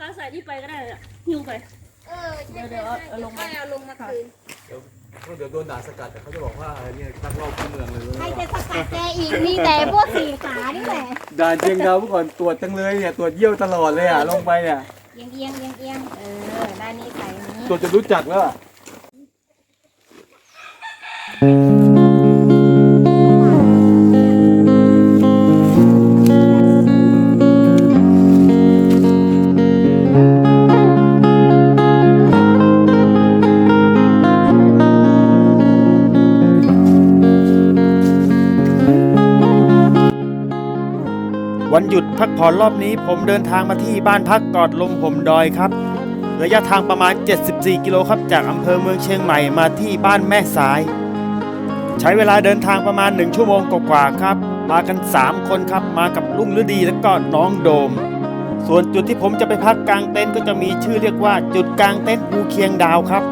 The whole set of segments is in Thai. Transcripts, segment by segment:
ค้าใส่นี่ไปก็ได้อะหิ้วไป เออเดี๋ยวเดี๋ยวเอาเอาลงมาเอาลงมาคืนเดี๋ยวโดนด่าสกัดแต่เขาจะบอกว่าอะไรเนี่ยนักรอบเข้าเมืองเลยใครจะสกัดแกอีกมีแต่พวกสี่ขานี่แหละด่านเชียงดาวเมื่อก่อนตรวจจังเลยเนี่ยตรวจเยี่ยวตลอดเลยอะลงไปเนี่ยเอียงเอียงเอียงเอียงเออด้านนี้ใส่อันนี้ ตรวจจะรู้จักแล้วอะ วันหยุดพักผ่อนรอบนี้ ผมเดินทางมาที่บ้านพักกอดลมผมดอยครับ ระยะทางประมาณ 74 กิโลครับจากอำเภอเมืองเชียงใหม่มาที่บ้านแม่สาย ใช้เวลาเดินทางประมาณ 1 ชั่วโมงกว่าๆครับ มากัน 3 คนครับมากับลุงฤดีและก็น้องโดม ส่วนจุดที่ผมจะไปพักกลางเต็นท์ก็จะมีชื่อเรียกว่าจุดกลางเต็นท์ภูเคียงดาวครับ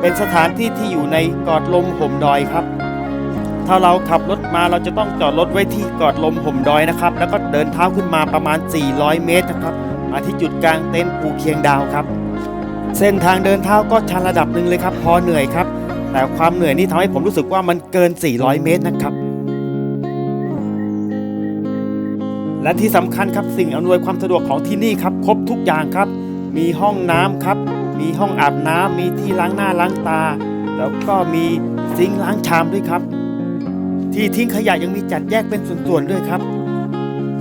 เป็นสถานที่ที่อยู่ในกอดลมผมดอยครับ ถ้าเราขับรถมาเราจะต้องจอดรถไว้ที่กอดลมห่มดอยนะครับ แล้วก็เดินเท้าขึ้นมาประมาณ 400 เมตรนะครับมาที่จุดกลางเต็นท์ภูเคียงดาวครับ เส้นทางเดินเท้าก็ชันระดับหนึ่งเลยครับ พอเหนื่อยครับ แต่ความเหนื่อยนี่ทำให้ผมรู้สึกว่ามันเกิน 400 เมตรนะครับและที่สำคัญครับสิ่งอำนวยความสะดวกของที่นี่ครับ ครบทุกอย่างครับ มีห้องน้ำครับ มีห้องอาบน้ำมีที่ล้างหน้าล้างตา แล้วก็มีซิงค์ล้างชามด้วยครับ ที่ทิ้งขยะยังมีจัดแยกเป็นส่วนๆด้วยครับ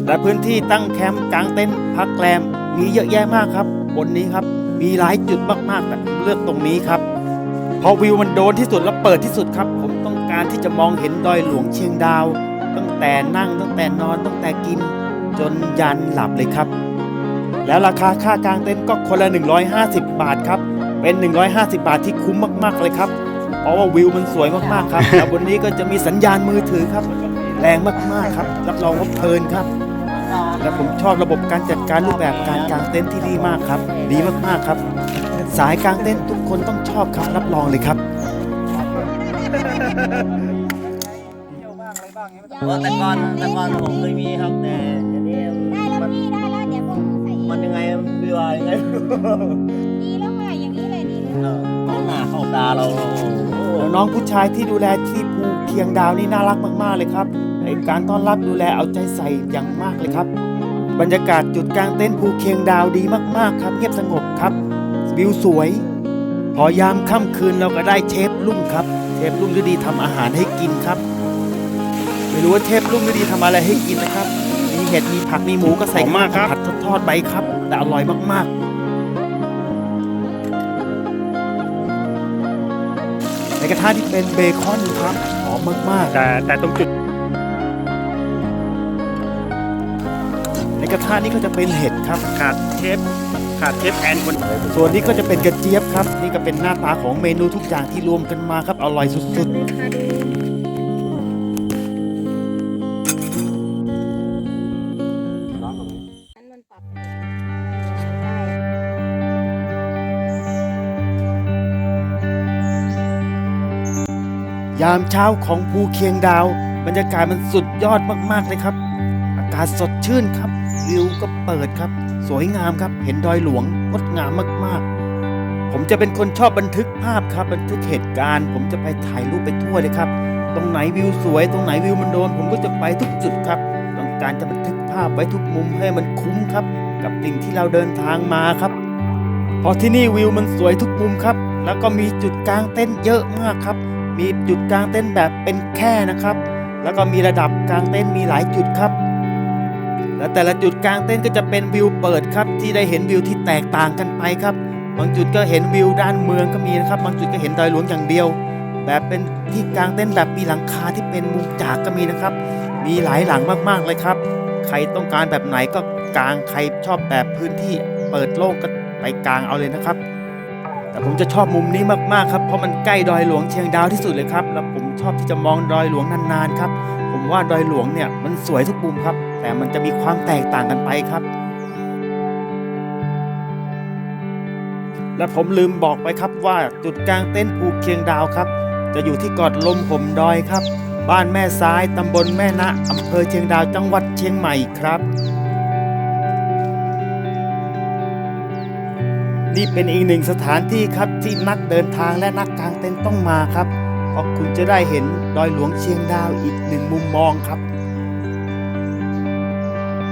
และพื้นที่ตั้งแคมป์กางเต็นท์พักแรมมีเยอะแยะมากครับ บนนี้ครับ มีหลายจุดมากๆแต่ผมเลือกตรงนี้ครับ เพราะวิวมันโดนที่สุดและเปิดที่สุดครับ ผมต้องการที่จะมองเห็นดอยหลวงเชียงดาว ตั้งแต่นั่งตั้งแต่นอนตั้งแต่กิน จนยันหลับเลยครับ แล้วราคาค่ากางเต็นท์ก็คนละ 150 บาทครับเป็น 150 บาทที่คุ้มมากๆเลยครับ เพราะว่าวิวมันสวยมากๆครับแล้วบนนี้ก็จะมีสัญญาณมือถือครับ แรงมากๆครับ รับรองว่าเพลินครับ และผมชอบระบบการจัดการรูปแบบการกางเต็นท์ที่ดีมากครับ ดีมากๆครับ สายกางเต็นท์ทุกคนต้องชอบครับ รับรองเลยครับเพราะแต่ก่อนแต่ก่อนผมเคยมีครับแต่เดี๋ยวนี้ได้แล้วมันพี่ได้แล้วเดี๋ยวผมใส่เองมันยังไงดีว่ายังไงดีแล้วค่ะอย่างนี้เลยดีเลยเข้าหน้าเข้าตาเราโอ้แล้ว น้องผู้ชายที่ดูแลที่ภูเคียงดาวนี่น่ารักมากๆเลยครับในการต้อนรับดูแลเอาใจใส่อย่างมากเลยครับ บรรยากาศจุดกลางเต็นท์ภูเคียงดาวดีมากๆครับ เงียบสงบครับ วิวสวย พอยามค่ำคืนเราก็ได้เชฟลุงครับ เชฟลุงฤดีทำอาหารให้กินครับ ไม่รู้ว่าเชฟลุงฤดีทำอะไรให้กินนะครับ มีเห็ดมีผักมีหมูก็ใส่มากครับผัดทอดๆไปครับ แต่อร่อยมากๆ กระทะที่เป็นเบคอนครับหอมมากๆแต่แต่ตรงจุดในกระทะนี้ก็จะเป็นเห็ดครับ ขาดเทปขาดเทปแอนคนส่วนนี้ก็จะเป็นกระเจี๊ยบครับ นี่ก็เป็นหน้าตาของเมนูทุกอย่างที่รวมกันมาครับอร่อยสุดอัน ยามเช้าของภูเคียงดาว บรรยากาศมันสุดยอดมากๆเลยครับ อากาศสดชื่นครับวิวก็เปิดครับ สวยงามครับ เห็นดอยหลวงงดงามมากๆ ผมจะเป็นคนชอบบันทึกภาพครับ บันทึกเหตุการณ์ ผมจะไปถ่ายรูปไปทั่วเลยครับ ตรงไหนวิวสวย ตรงไหนวิวมันโดน ผมก็จะไปทุกจุดครับ ต้องการจะบันทึกภาพไว้ทุกมุมให้มันคุ้มครับ กับสิ่งที่เราเดินทางมาครับเพราะที่นี่วิวมันสวยทุกมุมครับ แล้วก็มีจุดกลางเต็นท์เยอะมากครับ มีจุดกลางเต็นท์แบบเป็นแค่นะครับ แล้วก็มีระดับกลางเต็นท์มีหลายจุดครับ และแต่ละจุดกลางเต็นท์ก็จะเป็นวิวเปิดครับ ที่ได้เห็นวิวที่แตกต่างกันไปครับ บางจุดก็เห็นวิวด้านเมืองก็มีนะครับ บางจุดก็เห็นดอยหลวงอย่างเดียว แบบเป็นที่กลางเต็นท์แบบมีหลังคาที่เป็นมุงจากก็มีนะครับ มีหลายหลังมากๆเลยครับ ใครต้องการแบบไหนก็กางใครชอบแบบพื้นที่เปิดโล่งก็ไปกลางเอาเลยนะครับ แต่ผมจะชอบมุมนี้มากๆครับเพราะมันใกล้ดอยหลวงเชียงดาวที่สุดเลยครับ แล้วผมชอบที่จะมองดอยหลวงนานๆครับ ผมว่าดอยหลวงเนี่ยมันสวยทุกมุมครับ แต่มันจะมีความแตกต่างกันไปครับ และผมลืมบอกไปครับว่าจุดกลางเต็นภูเคียงดาวครับ จะอยู่ที่กอดลมห่มดอยครับ บ้านแม่ซ้ายตำบลแม่นะอำเภอเชียงดาวจังหวัดเชียงใหม่ครับ นี่เป็นอีกหนึ่งสถานที่ครับที่นักเดินทางและนักกางเต็นท์ต้องมาครับเพราะคุณจะได้เห็นดอยหลวงเชียงดาวอีกหนึ่งมุมมองครับ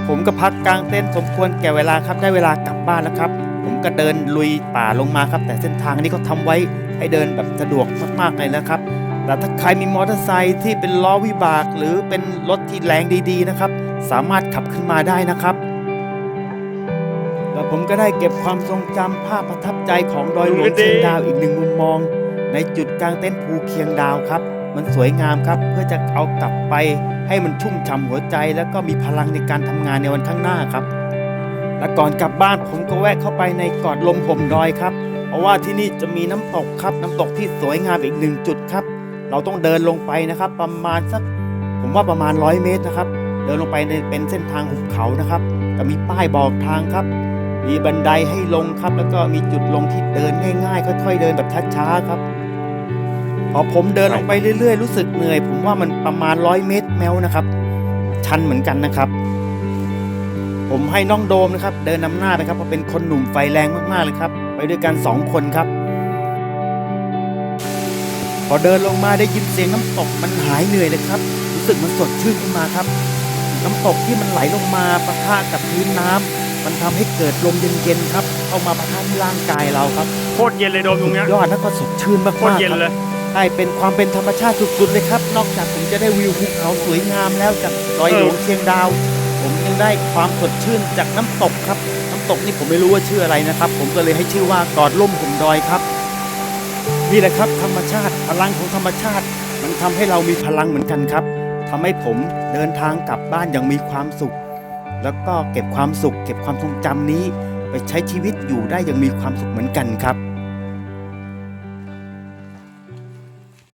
ผมก็พักกลางเต็นท์สมควรแก่เวลาครับได้เวลากลับบ้านแล้วครับ ผมก็เดินลุยป่าลงมาครับ แต่เส้นทางนี้เขาทำไว้ให้เดินแบบสะดวกมากๆเลยนะครับ แต่ถ้าใครมีมอเตอร์ไซค์ที่เป็นล้อวิบาก หรือเป็นรถที่แรงดีๆนะครับ สามารถขับขึ้นมาได้นะครับ และผมก็ได้เก็บความทรงจำภาพประทับใจของดอยหลวงเชียงดาวอีกหนึ่งมุมมอง ในจุดกลางเต็นท์ภูเคียงดาวครับ มันสวยงามครับ เพื่อจะเอากลับไปให้มันชุ่มฉ่ำหัวใจ แล้วก็มีพลังในการทำงานในวันข้างหน้าครับ และก่อนกลับบ้านผมก็แวะเข้าไปในกอดลมห่มดอยครับ เพราะว่าที่นี่จะมีน้ำตกครับ น้ำตกที่สวยงามอีกหนึ่งจุดครับ เราต้องเดินลงไปนะครับ ประมาณสัก ผมว่าประมาณร้อยเมตรนะครับ เดินลงไปในเป็นเส้นทางหุบเขานะครับจะมีป้ายบอกทางครับ มีบันไดให้ลงครับ แล้วก็มีจุดลงที่เดินง่ายๆ ค่อยๆเดินแบบช้าๆครับ พอผมเดินลงไปเรื่อยๆ รู้สึกเหนื่อย ผมว่ามันประมาณร้อยเมตรแมวนะครับ ชันเหมือนกันนะครับ ผมให้น้องโดมนะครับ เดินนำหน้านะครับเพราะเป็นคนหนุ่มไฟแรงมากๆเลยครับ ไปด้วยกันสองคนครับ พอเดินลงมาได้ยินเสียงน้ำตกมันหายเหนื่อยเลยครับ รู้สึกมันสดชื่นขึ้นมาครับ น้ำตกที่มันไหลลงมาปะทะกับพื้นน้ำ มันทำให้เกิดลมเย็นๆครับ เข้ามาปะทะที่ร่างกายเราครับโคตรเย็นเลยโดมตรงเนี้ยยอดแล้วก็สดชื่นมากโคตรๆเย็นครับเลยใช่เป็นความเป็นธรรมชาติสุดๆเลยครับ นอกจากผมจะได้วิวภูเขาสวยงามแล้วจากดอยหลวงเชียงดาว ผมยังได้ความสดชื่นจากน้ำตกครับ น้ำตกนี่ผมไม่รู้ว่าชื่ออะไรนะครับ ผมก็เลยให้ชื่อว่ากอดล่มผมดอยครับ นี่แหละครับ ธรรมชาติพลังของธรรมชาติ มันทำให้เรามีพลังเหมือนกันครับทำให้ผมเดินทางกลับบ้านอย่างมีความสุข แล้วก็เก็บความสุข เก็บความทรงจำนี้ ไปใช้ชีวิตอยู่ได้อย่างมีความสุขเหมือนกันครับ